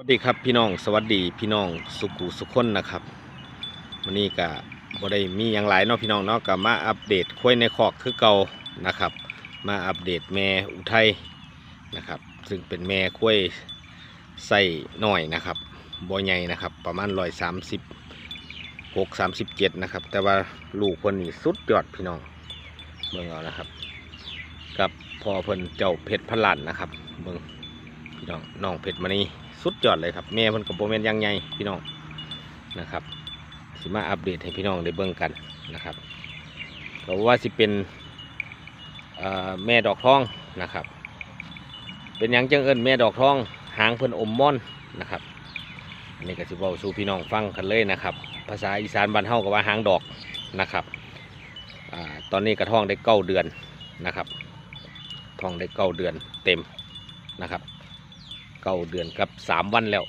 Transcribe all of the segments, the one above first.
วัสดีครับพี่น้องสวัสดีพี่น้องสุขุสุขคนนะครับวันนี้ก็บ่ได้มีอย่างหลายเนาะพี่น้องเนาะก็มาอัปเดตคุ้ยในคอกคือเก่านะครับ มาอัปเดตแม่อุทัยนะครับ ซึ่งเป็นแม่คุ้ยใส่หน่อยนะครับบ่ใหญ่นะครับ ประมาณร้อยสามสิบหกสามสิบเจ็ดนะครับ แต่ว่าลูกคนนี้สุดยอดพี่น้องเบิ่งเอานะครับ กับพอเพิ่นเจ้าเพชรพันล้านนะครับเบิ่งพี่น้องน้องเพชรมณี สุดยอดเลยครับแม่เพิ่นกับโบแมนยังไงพี่น้องนะครับสิมาอัปเดตให้พี่น้องได้เบิ่งกันนะครับก็ว่าสิเป็นแม่ดอกทองนะครับ เป็นยังจังเอิญแม่ดอกทอง หางเพิ่นอมม่อนนะครับอันนี้ก็สิเว้าสู่พี่น้องฟังกันเลยนะครับ ภาษาอีสานบ้านเฮาก็ว่าหางดอกนะครับอตอนนี้กระท้องได้เก้าเดือนนะครับท้องได้เก้าเดือนเต็มนะครับ เก้าเดือนกับสามวันแล้ว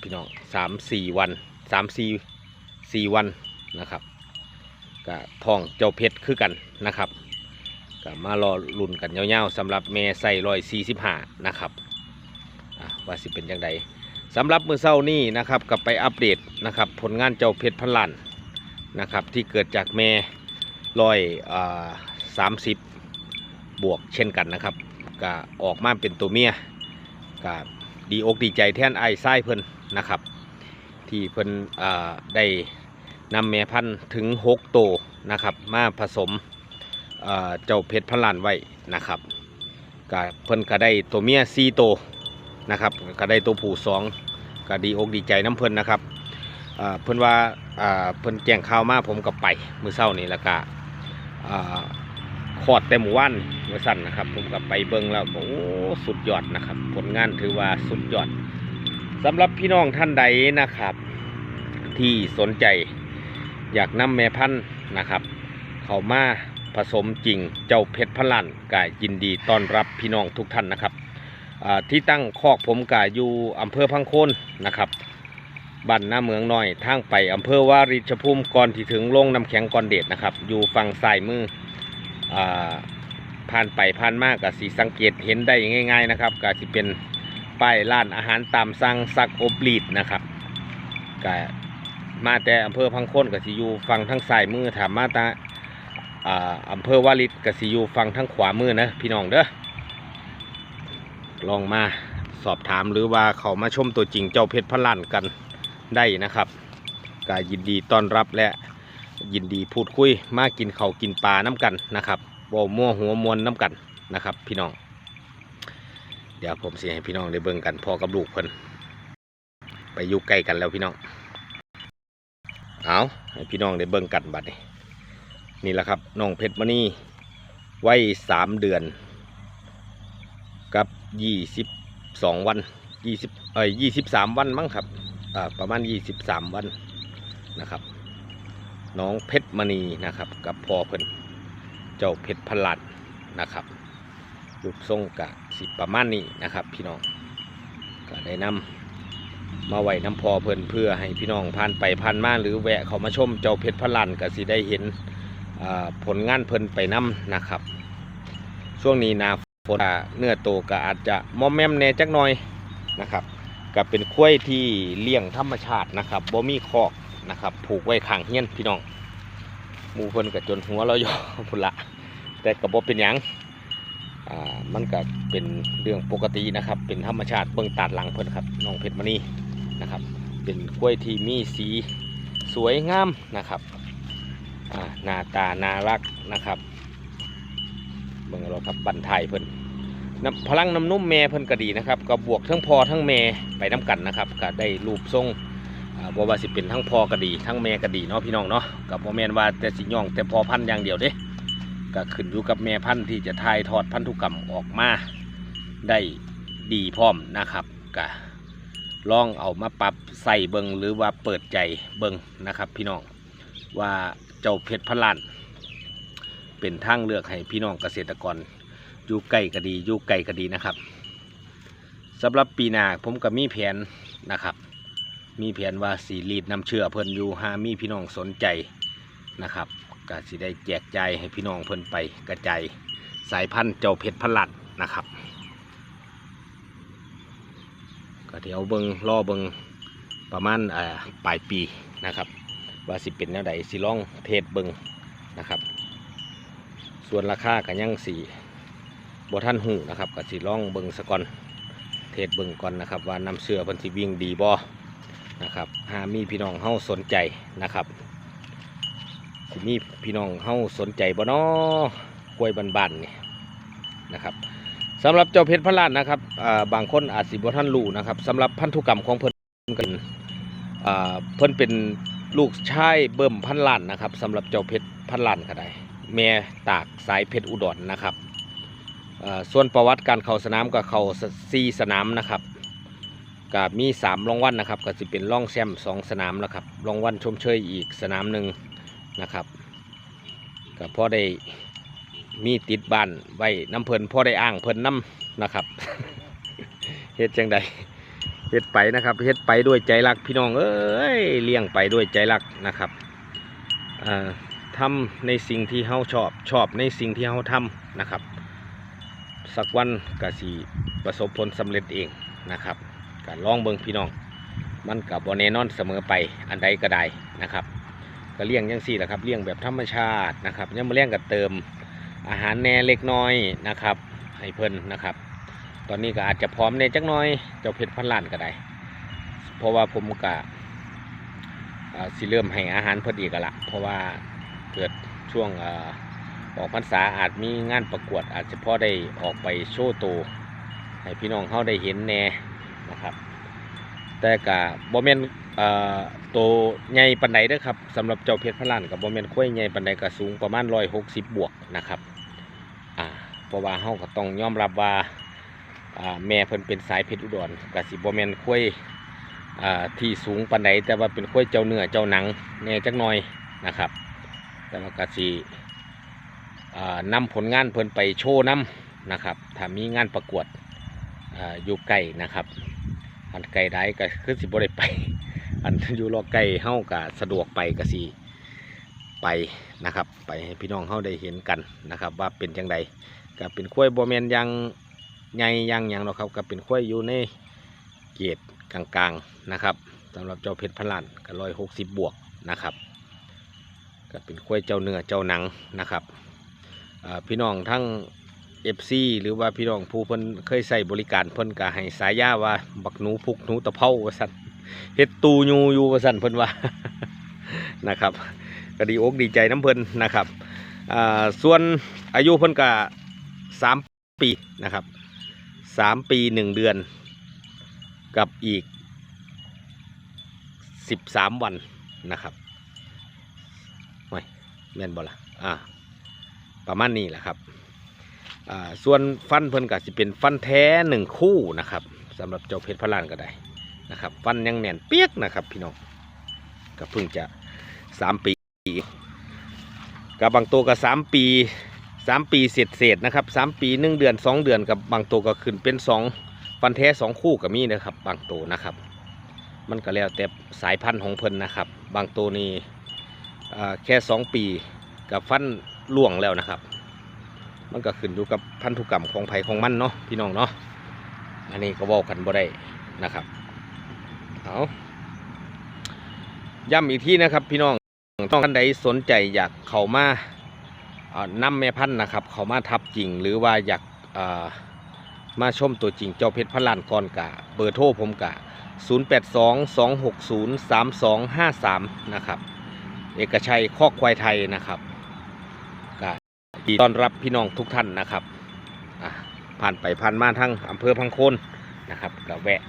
พี่น้องสามสี่วันสามสี่สี่วันนะครับก็ท้องเจ้าเพชรคือกันนะครับก็มารอลุ่นกันยาๆสำหรับเมใส่รอยสี่สิบห้านะครับว่าสิเป็นยังไงสำหรับมือเศร้านี่นะครับกับไปอัปเดตนะครับผลงานเจ้าเพชรพันล้านนะครับที่เกิดจากเมรอยสามสิบบวกเช่นกันนะครับก็ออกมาเป็นตัวเมียก็ ดีอกดีใจแทนไอ้ไส้เพิ่นนะครับ ที่เพิ่นได้นำแม่พันธุ์ถึง6ตัวนะครับมาผสมเจ้าเพชรพันล้านไว้นะครับก็เพิ่นก็ได้ตัวเมีย4ตัวนะครับก็ได้ตัวผู้2ก็ดีอกดีใจน้ำเพิ่นนะครับเพิ่นว่าเพิ่นแจ้งข่าวมาผมก็ไปมือเช้านี้แล้วก็อ่าคอดแต่หมู่บ้าน เมื่อสั้นนะครับ ผมก็ไปเบิ่งแล้วโอ้สุดยอดนะครับ ผลงานถือว่าสุดยอดสำหรับพี่น้องท่านใดนะครับ ที่สนใจ อยากนำแม่พันธุ์นะครับ เขามาผสมจริงเจ้าเพชรพลันกายินดีต้อนรับพี่น้องทุกท่านนะครับที่ตั้งคอกผมกาอยู่อำเภอพังโคนนะครับบ้านหน้าเมืองน้อยทางไปอำเภอวาริชภูมิก่อนที่ถึงโรงน้ำแข็งก่อนเดชนะครับ อยู่ฝั่งซ้ายมืออ่า ผ่านไปผ่านมากกับสีสังเกตเห็นได้ง่าย ๆนะครับก็จะเป็นป้ายร้านอาหารตามสั่งซักอบลีดนะครับก็มาแต่อำเภอพังโคนกับสิอยู่ฝั่งทั้งซ้ายมือถามมาตาอ่าอำเภอวาริดกับสิอยู่ฝั่งทั้งขวามือนะพี่น้องเด้อลองมาสอบถามหรือว่าเขามาชมตัวจริงเจ้าเพชรพลันกันได้นะครับก็ยินดีต้อนรับและยินดีพูดคุยมากินเขากินปลาน้ำกันนะครับ บ่มั่วหัวมวนน้ำกันนะครับ พี่น้อง เดี๋ยวผมสิให้พี่น้องได้เบิ่งกันพอกับลูกเพิ่นไปอยู่ใกล้กันแล้วพี่น้อง เอาให้พี่น้องได้เบิ่งกันบัดนี้นี่แหละครับน้องเพชรมณีวัยสามเดือน กับยี่สิบสองวันยี่สิบเอ้ยยี่สิบสามวันมั้งครับอ่าประมาณยี่สิบสามวันนะครับ น้องเพชรมณีนะครับ กับพ่อเพิ่น เจ้าเพชรพลัดนะครับรูปทรงกะสิประมาณนี้นะครับ พี่น้องก็ได้นำมาไว้น้ำพอเพิ่นเพื่อให้พี่น้องผ่านไปผ่านมาหรือแวะเขามาชมเจ้าเพชรพลันก็สิได้เห็นผลงานเพิ่นไปนํนะครับ ช่วงนี้นาฝนเนื้อโตก็อาจจะมอมแมมแน่จักหน่อยนะครับก็เป็นคุ้ยที่เลี้ยงธรรมชาตินะครับบ่มีคอกนะครับ ผูกไว้ข้างเฮี้ยนพี่น้อง มูเพิ่นกับจนหัวเราอยู่พุ่นละแต่กระบอกเป็นหยังอ่ามันก็เป็นเรื่องปกตินะครับ เป็นธรรมชาติเบื้องตัดหลังเพิ่นครับน้องเพชรมณีนะครับ เป็นกล้วยที่มีสีสวยงามนะครับอ่าหน้าตาน่ารักนะครับเบิ่งเราครับบันไทยเพิ่นน้ำพลังน้ำนุ่มแม่เพิ่นก็ดีนะครับก็บวกทั้งพอทั้งแม่ไปน้กันนะครับก็ได้รูปทรง บ่ว่าสิเป็นทั้งพ่อก็ดี ทั้งแม่ก็ดีเนาะพี่น้องเนาะกับพ่อแม่นว่าแต่สิย่อง แต่พอพันธุ์อย่างเดียวเด้ก็ขึ้นอยู่กับแม่พันธุ์ที่จะถ่ายทอดพันธุกรรมออกมาได้ดีพร้อมนะครับก็ลองเอามาปรับใส่เบิงหรือว่าเปิดใจเบิงนะครับ พี่น้องว่าเจ้าเพชรพันล้านเป็นทางเลือกให้พี่น้องเกษตรกรอยู่ไกลก็ดีอยู่ไกลก็ดีนะครับสำหรับปีหน้าผมก็มีแผนนะครับ มีแผนว่าสีรีดน้ำเชื่อเพิ่นอยู่หามีพี่น้องสนใจนะครับก็สิได้แจกใจให้พี่น้องเพิ่นไปกระจายสายพันธุ์เจ้าเพชรพลัดนะครับก็เดี๋ยวเบิงรอเบิงประมาณปลายปีนะครับ ว่าสิเป็นแนวใดสิล่องเทศเบิงนะครับ ส่วนราคาก็ยังสีบท่านหูนะครับก็สิลองเบิงสะก่อนเทศเบิงก่อนนะครับ ว่าน้ำเสือเพันธิวิ่งดีบ่ นะครับหามีพี่น้องเฮาสนใจนะครับสิมีพี่น้องเฮาสนใจบ่น้อกล้วยบานๆนี่นะครับสำหรับเจ้าเพชรพระลานนะครับบางคนอาจสิบ่ท่านรู้นะครับสำหรับพันธุกรรมของเพิ่นก็เป็นเพิ่นเป็นลูกชายเบิ่มพันล้านนะครับสำหรับเจ้าเพชรพันล้านก็ได้แม่ตากสายเพชรอุดรนะครับส่วนประวัติการเข้าสนามก็เข้าสี่สนามนะครับ ก็มีสามรางวัลนะครับ ก็จะเป็นร่องแชมสองสนามแล้วครับรางวัลชมเชยอีกสนามหนึ่งนะครับก็พอได้มีติดบ้านไว้น้ำเพลินพอได้อ้างเพลินน้ำนะครับเฮ็ดจังใดเฮ็ดไปนะครับเฮ็ดไปด้วยใจรักพี่น้องเอ้ยเลี้ยงไปด้วยใจรักนะครับอ่าทำในสิ่งที่เฮาชอบชอบในสิ่งที่เฮาทำนะครับ สักวันก็สิประสบผลสำเร็จเองนะครับ การลองเบิ่งพี่น้อง มันกับบ่แน่นอนเสมอไปอันใดก็ได้นะครับก็เลี้ยงยังสี่แหละครับเลี้ยงแบบธรรมชาตินะครับยังมาเลี้ยงกับเติมอาหารแน่เล็กน้อยนะครับ ให้เพิ่นนะครับ ตอนนี้ก็อาจจะพร้อมในจักน้อยเจ้าเพชรพันล้านก็ได้ เพราะว่าผมกะสิเริ่มให้อาหารพิ่นอีกแล้วละเพราะว่าเกิดช่วงออกพรรษาอาจมีงานประกวดอาจจะพอได้ออกไปโชว์ตัวให้พี่น้องเขาได้เห็นแน่ แต่กะบ่แม่นเอ่อโตวใหญ่ปานใดเด้อครับสำหรับเจ้าเพชรพะลานกับบ่แม่นค่อยใหญ่ปานใดก็สูงประมาณ160 บวกนะครับอ่าเพราะว่าเฮาก็ต้องยอมรับว่าอ่าแม่เพิ่นเป็นสายเพชรอุดรก็สิบ่แม่นค่อยอ่าที่สูงปานใดแต่ว่าเป็นค่อยเจ้าเนื้อเจ้าหนังแน่จักหน่อยนะครับ แต่ว่ากสิอ่านำผลงานเพิ่นไปโชว์นำนะครับถ้ามีงานประกวดอ่าอยู่ไกลนะครับ อันไกลได้ก็คือสิบ่ได้ไป อันอยู่รอไกลเฮาก็สะดวกไปก็สิไปนะครับ ไปให้พี่น้องเฮาได้เห็นกันนะครับ ว่าเป็นจังไดก็เป็นข้วยบ่แมนยังใหญ่ยังยังหรอกครับก็เป็นข้วยอยู่ในเกียรกลางๆนะครับสำหรับเจ้าเพชรพันล้านก็ร้อยหกสิบบวกนะครับก็เป็นข้วยเจ้าเนื้อเจ้าหนังนะครับพี่น้องทั้ง FC หรือว่าพี่น้องผู้เพิ่นเคยใส่บริการเพิ่นก็ให้สายยาว่าบักหนูพุกหนูตะเภาว่าซั่นเฮ็ดตูยูอยู่ว่าซั่นเพิ่นว่านะครับก็ดีอกดีใจน้ำเพิ่นนะครับอ่าส่วนอายุเพิ่นก็สามปีนะครับสามปีหนึ่งเดือน กับอีกสิบสามวันนะครับไม่แม่นบ่ละอ่าประมาณนี้แหละครับ ส่วนฟันเพิ่นก็สิเป็นฟันแท้หนึ่งคู่นะครับสำหรับเจ้าเพชรพะลานก็ได้นะครับ ฟันยังแน่นเปียกนะครับ พี่น้องก็เพิ่งจะสามปีกับบางตัวก็สามปีสามปีเศษเศษนะครับสามปีหนึ่งเดือนสองเดือนกับบางตัวก็ขึ้นเป็นสองฟันแท้สองคู่ก็มีนะครับ บางตัวนะครับ มันก็แล้วแต่สายพันธุ์ของเพิ่นนะครับ บางตัวนี่แค่สองปีกับฟันล่วงแล้วนะครับ มันก็ขึ้นอยู่กับพันธุกรรมของไผ่ของมันเนาะพี่น้องเนาะอันนี้ก็เว่ากันบ่ได้นะครับเอาย้ำอีกที่นะครับพี่น้องต้องท่านใดสนใจอยากเข้ามาเอ่อนำแม่พันธุ์นะครับ เข้ามาทับจริงหรือว่าอยากเอ่อมาชมตัวจริงเจ้าเพชรพันล้านก่อนกะเบอร์โทรผมกะ 0822603253 นะครับ เอกชัยคอกควายไทยนะครับ ดีต้อนรับพี่น้องทุกท่านนะครับผ่านไปผ่านมาทั้งอำเภอพังโคนนะครับก็แวะ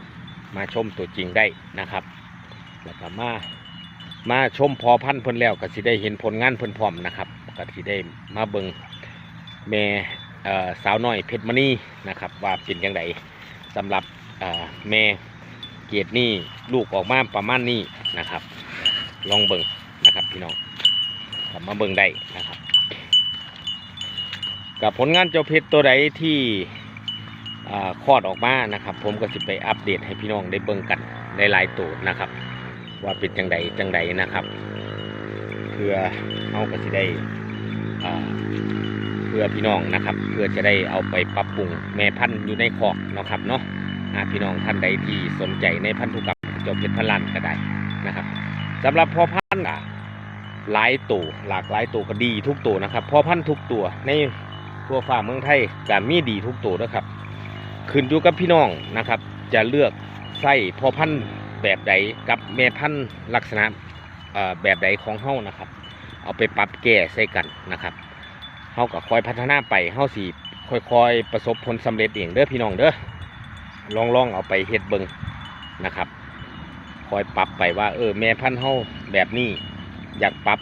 มาชมตัวจริงได้นะครับ แล้วก็มามาชมพอพันธุ์เพิ่นแล้วก็สิได้เห็นผลงานเพิ่นพร้อมนะครับก็สิได้มาเบิงแม่สาวน้อยเพชรมณีนะครับ ว่าเป็นยังไงสำหรับแม่เกียรตินี่ลูกออกมาประมาณนี้นะครับ ลองเบิงนะครับพี่น้องกลับมาเบิงได้นะครับ กับผลงานเจ้าเพชรตัวใดที่คลอดออกมานะครับ ผมก็สิไปอัปเดตให้พี่น้องได้เบิ่งกันได้หลายตัวนะครับ ว่าเป็นจังใดจังใดนะครับเพื่อเอาก็สิได้เพื่อพี่น้องนะครับ เพื่อจะได้เอาไปปรับปรุงแม่พันธุ์อยู่ในคอกนะครับเนาะพี่น้องท่านใดที่สนใจในพันธุกรรมเจ้าเพชรพันล้านก็ได้นะครับสำหรับพ่อพันธุ์อะหลายตัวหลากหลายตัวก็ดีทุกตัวนะครับพ่อพันธุ์ทุกตัวใน ทั่วฟ้าเมืองไทยก็มีดีทุกตัวนะครับขึ้นอยู่กับพี่น้องนะครับ จะเลือกไส้พอพันธุ์แบบใดกับแม่พันธุ์ลักษณะแบบใดของเฮานะครับ เอาไปปรับแก้ใส่กันนะครับเฮาก็คอยพัฒนาไปเฮาสิค่อยๆประสบผลสำเร็จเองเด้อพี่น้องเด้อลองลองๆเอาไปเฮ็ดเบิงนะครับ คอยปรับไปว่าเออแม่พันธุ์เฮาแบบนี้ อยากปรับ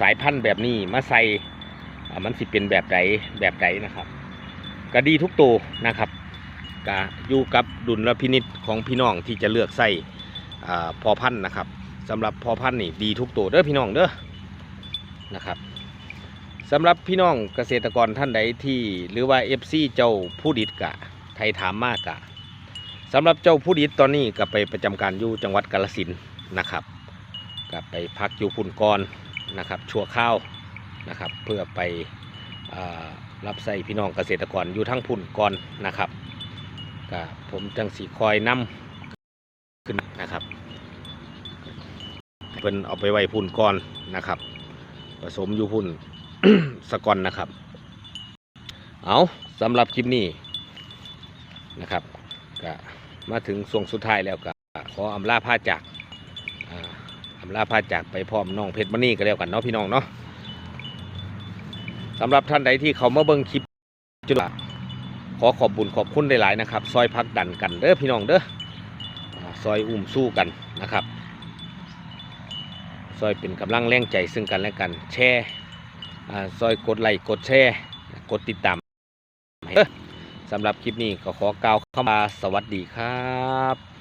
สายพันธุ์แบบนี้มาใส่ มันสิเป็นแบบใดแบบใดนะครับ ก็ดีทุกตัวนะครับก็อยู่กับดุลพินิษของพี่น้องที่จะเลือกใส่พอพันธุ์นะครับสำหรับพอพันธุ์นี่ดีทุกตัวเด้อพี่น้องเด้อนะครับสำหรับพี่น้องเกษตรกรท่านใดที่หรือว่า FC เจ้าผู้ดิดกะไทยถามมากกะสำหรับเจ้าผู้ดิดตอนนี้ก็ไปประจำการอยู่จังหวัดกาฬสินนะครับก็ไปพักอยู่พุ่นกรนะครับ ชั่วข้าว นะครับ เพื่อไปอรับใส่พี่น้องเกษตรกรอยู่ทั้งพุ่นก่อนนะครับก็ผมจังสีคอยนำขึ้นนะครับเพิ่นเอาไปไว้พุ่นก่อนนะครับ ผสมอยู่พุ่นสะกอนนะครับ เอาสำหรับคลิปนี้นะครับก็มาถึงช่วงสุดท้ายแล้วก็ขออำลาพาจากอ่าอำลาพาจากไปพร้อมน้องเพชรมณีก็แล้วกันเนาะพี่น้องเนาะ สำหรับท่านใดที่เขามาเบิ่งคลิปจุฬาขอขอบบุญขอบคุณหลายๆนะครับ ซอยพักดันกันเด้อพี่น้องเด้อซอยอุ้มสู้กันนะครับ ซอยเป็นกำลังแรงใจซึ่งกันและกัน แชร์อ่ซอยกดไลค์กดแชร์กดติดตามสำหรับคลิปนี้ก็ขอกล่าวคำว่าสวัสดีครับ